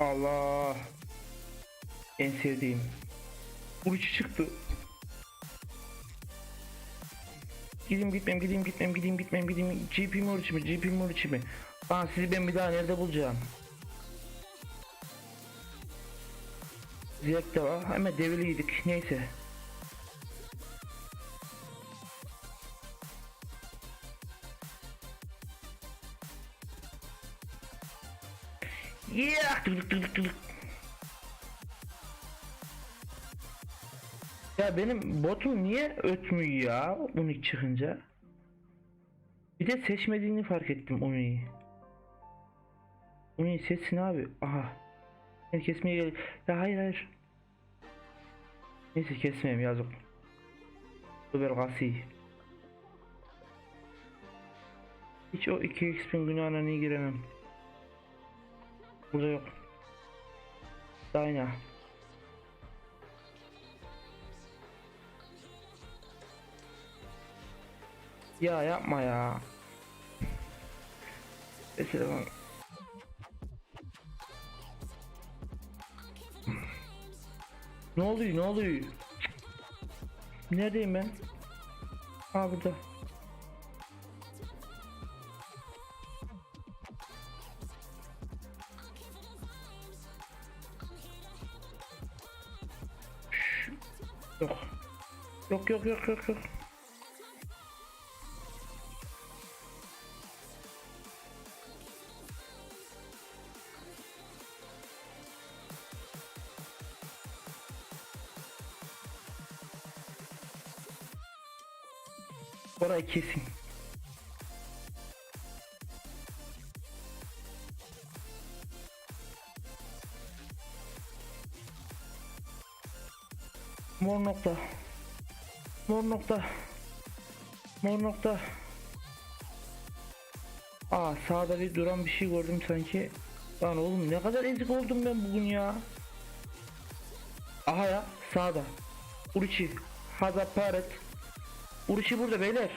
Allah. En sevdiğim. Uruç çıktı. Gideyim gitmem gideyim gitmem gideyim gitmem gideyim GP mi mu GP mi mu Lan sizi ben bir daha nerede bulacağım Ziyek de var hemen devreliydik neyse Ya benim botum niye ötmüyor ya Unik çıkınca? Bir de seçmediğini fark ettim Unik'i. Unik'i seçsin abi. Aha. Beni kesmeye gel. Ya hayır hayır. Neyse kesmeyeyim yazık. Super gasi. Hiç o 2 xp'in günahına niye giremem. Burada yok. Dayna. Ya yapma ya. Mesela bak. Ne oluyor ne oluyor? Neredeyim ben? Ha burada. Yok. Yok yok yok yok yok. Orayı kesin. Mor nokta. Mor nokta. Mor nokta. Aa sağda bir duran bir şey gördüm sanki. Lan oğlum ne kadar ezik oldum ben bugün ya. Aha ya sağda. Uruçi. Hazar Paret. Uruçi burada beyler.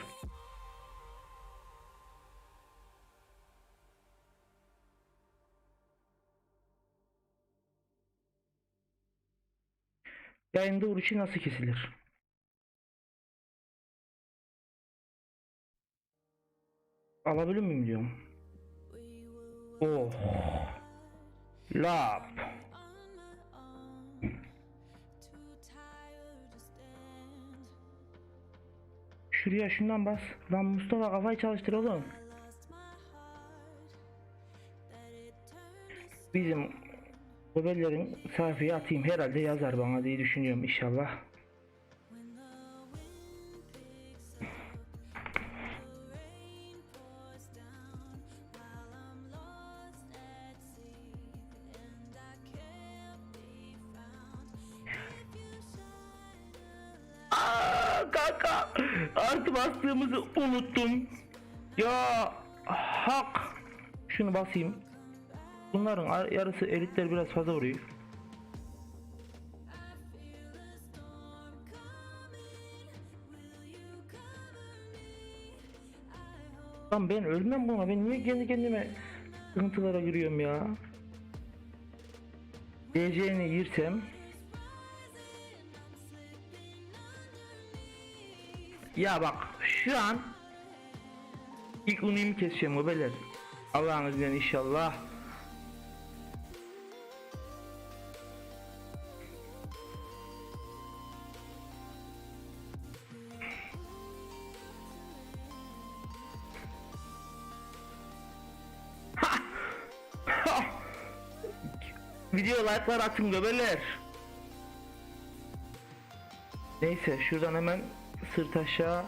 Yayında Uruçi nasıl kesilir? Alabilir miyim diyorum. Oh. Lap. Şuraya şundan bas. Lan Mustafa kafayı çalıştır oğlum. Bizim Bebellerin sayfaya atayım herhalde yazar bana diye düşünüyorum inşallah. Aa, kanka artı bastığımızı unuttum. Ya hak. Şunu basayım. Bunların ar- yarısı elitler biraz fazla vuruyor. Lan ben ölmem buna. Ben niye kendi kendime sıkıntılara giriyorum ya? DC'ni girsem Ya bak şu an ilk unumu keseceğim o beyler. Allah'ın izniyle inşallah. Video like'lar atın göbeler. Neyse şuradan hemen sırt aşağı